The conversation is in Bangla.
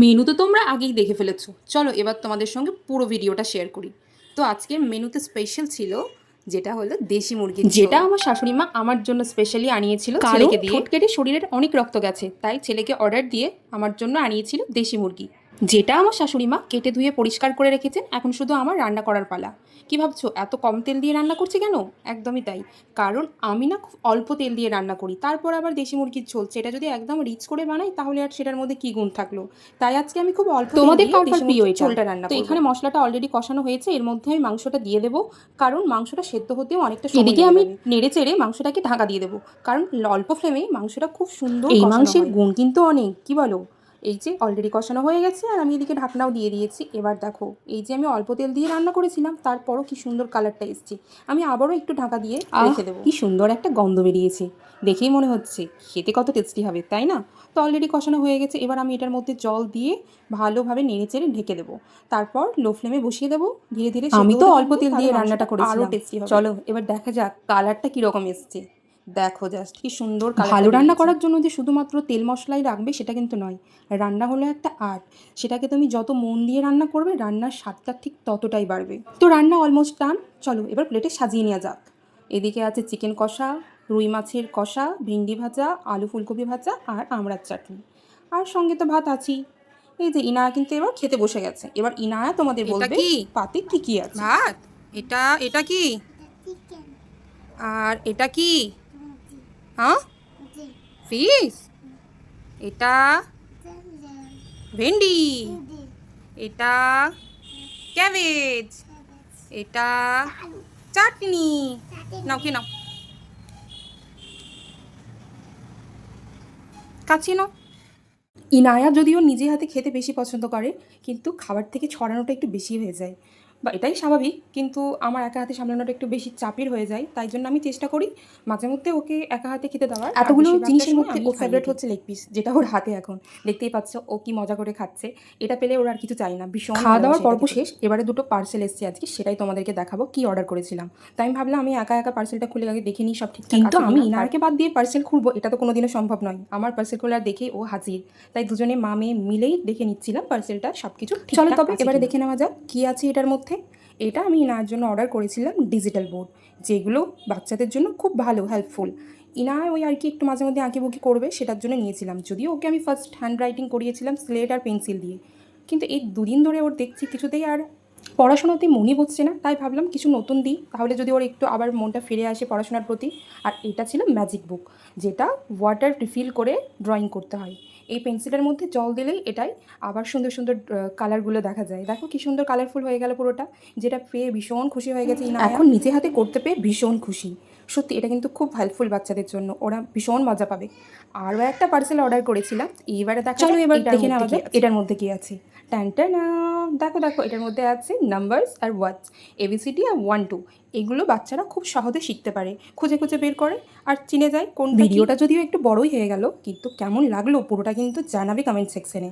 মেনু তো তোমরা আগেই দেখে ফেলেছো। চলো এবার তোমাদের সঙ্গে পুরো ভিডিওটা শেয়ার করি। তো আজকের মেনুতে স্পেশাল ছিল যেটা হলো দেশি মুরগি যেটা আমার শাশুড়ি মা আমার জন্য স্পেশালি আনিয়েছিল ছেলেকে দিয়ে। কেটে শরীরের অনেক রক্ত গেছে তাই ছেলেকে অর্ডার দিয়ে আমার জন্য আনিয়েছিল দেশি মুরগি। যেটা আমার শাশুড়ি মা কেটে ধুয়ে পরিষ্কার করে রেখেছেন এখন শুধু আমার রান্না করার পালা। কি ভাবছ? এত কম তেল দিয়ে রান্না করছি কেন? একদমই তাই। কারণ আমি না খুব অল্প তেল দিয়ে রান্না করি। তারপর আবার দেশি মুরগির ঝোল সেটা যদি একদম রিচ করে বানাই তাহলে আর সেটার মধ্যে কি গুণ থাকল? তাই আজকে আমি খুব অল্প তোমাদের কার প্রিয় ঝোলটা রান্না তো এখানে মশলাটা অলরেডি কষানো হয়েছে এর মধ্যে আমি মাংসটা দিয়ে দেবো। কারণ মাংসটা সেদ্ধ হতেও অনেকটা সময় এদিকে আমি নেড়ে চেড়ে মাংসটাকে ঢাকা দিয়ে দেবো। কারণ অল্প ফ্লেমে মাংসটা খুব সুন্দর এই মাংসের গুণ কিন্তু অনেক কি বলো? এই যে অলরেডি কষানো হয়ে গেছে আর আমি এদিকে ঢাকনাও দিয়ে দিয়েছি। এবার দেখো এই যে আমি অল্প তেল দিয়ে রান্না করেছিলাম তারপরও কি সুন্দর কালারটা এসছে। আমি আবারও একটু ঢাকা দিয়ে রেখে দেবো। কি সুন্দর একটা গন্ধ বেরিয়েছে। দেখেই মনে হচ্ছে খেতে কত টেস্টি হবে তাই না? তো অলরেডি কষানো হয়ে গেছে এবার আমি এটার মধ্যে জল দিয়ে ভালোভাবে নেড়ে চেড়ে ঢেকে দেবো। তারপর লো ফ্লেমে বসিয়ে দেবো ধীরে ধীরে আমি তো অল্প তেল দিয়ে রান্নাটা করেছি আরও টেস্টি হবে। চলো এবার দেখা যাক কালারটা কীরকম এসছে। দেখো জাস্ট কি সুন্দর ভালো রান্না করার জন্য যে শুধুমাত্র তেল মশলাই রাখবে সেটা কিন্তু নয় রান্না হলো একটা আর্ট। সেটাকে তুমি যত মন দিয়ে রান্না করবে রান্নার স্বাদটা ঠিক ততটাই বাড়বে। তো রান্না অলমোস্ট ডান চলো এবার প্লেটে সাজিয়ে নেওয়া যাক। এদিকে আছে চিকেন কষা রুই মাছের কষা ভিন্ডি ভাজা আলু ফুলকপি ভাজা আর আমড়ার চাটনি। আর সঙ্গে তো ভাত আছেই। এই যে ইনায়া কিন্তু এবার খেতে বসে গেছে। এবার ইনায়া তোমাদের বলবে কি? পাতে কি কি আছে। ভাত? এটা এটা কি? আর এটা কি? হ্যাঁ? ফিশ? এটা ভেন্ডি। এটা ক্যাবেজ। এটা চাটনি। নাও কি নাও। কাছিয়ে নাও। ইনায়া যদিও নিজে হাতে খেতে বেশি পছন্দ করে কিন্তু খাবার থেকে ছড়ানোটা একটু বেশি হয়ে যায়। বা এটাই স্বাভাবিক কিন্তু আমার একা হাতে সামলানোটা একটু বেশি চাপের হয়ে যায় তাই জন্য আমি চেষ্টা করি মাঝে মধ্যে ওকে একা হাতে খেতে দেওয়ার। এতগুলো জিনিসের মধ্যে ও ফেভারিট হচ্ছে লেগ পিস যেটা ওর হাতে এখন। দেখতেই পাচ্ছ ও কি মজা করে খাচ্ছে এটা পেলে ওর আর কিছু চাই না ভীষণ খাওয়া দাওয়ার পর্ব শেষ এবারে দুটো পার্সেল এসছে আজকে সেটাই তোমাদেরকে দেখাবো কি অর্ডার করেছিলাম। তাই আমি ভাবলাম আমি একা একা পার্সেলটা খুলে আগে দেখে নিই সব ঠিক কিন্তু আমি ইনারকে বাদ দিয়ে পার্সেল খুলবো এটা তো কোনোদিনও সম্ভব নয়। আমার পার্সেল খোলার দেখে ও হাজির। তাই দুজনে মা মেয়ে মিলেই দেখে নিচ্ছিলাম পার্সেলটা সব কিছু চলো তবে এবারে দেখে নেওয়া যাক কি আছে এটার মধ্যে? এটা আমি ইনার জন্য অর্ডার করেছিলাম ডিজিটাল বোর্ড যেগুলো বাচ্চাদের জন্য খুব ভালো হেল্পফুল ইনা ওই আর কি একটু মাঝে মধ্যে আঁকিবুকি করবে, সেটার জন্য নিয়েছিলাম। যদিও ওকে আমি ফার্স্ট হ্যান্ড রাইটিং করিয়েছিলাম স্লেট আর পেন্সিল দিয়ে। কিন্তু এই দুদিন ধরে ওর দেখছি কিছুতেই আর পড়াশোনাতে মনই বসছে না, তাই ভাবলাম কিছু নতুন দিই, তাহলে যদি ওর একটু আবার মনটা ফিরে আসে পড়াশোনার প্রতি। আর এটা ছিল ম্যাজিক বুক যেটা ওয়াটার রিফিল করে ড্রয়িং করতে হয়। এই পেন্সিলের মধ্যে জল দিলেই এটাই আবার সুন্দর সুন্দর কালারগুলো দেখা যায় দেখো কি সুন্দর কালারফুল হয়ে গেল পুরোটা, যেটা পেয়ে ভীষণ খুশি হয়ে গেছে। এখন নিজে হাতে করতে পেয়ে ভীষণ খুশি সত্যি এটা কিন্তু খুব হেল্পফুল বাচ্চাদের জন্য। ওরা ভীষণ মজা পাবে। আরও একটা পার্সেল অর্ডার করেছিলাম। এইবারে দেখা চলো এবার দেখে নেওয়া যাক। এটার মধ্যে কি আছে। ট্যান্টা না দেখো দেখো এটার মধ্যে আছে numbers R words A B C D R one two এগুলো বাচ্চারা খুব সহজে শিখতে পারে। খুঁজে খুঁজে বের করে আর চিনে যায় কোন ভিডিওটা যদিও একটু বড়ই হয়ে গেল কিন্তু কেমন লাগল পুরোটা কিন্তু জানাবে কমেন্ট সেকশনে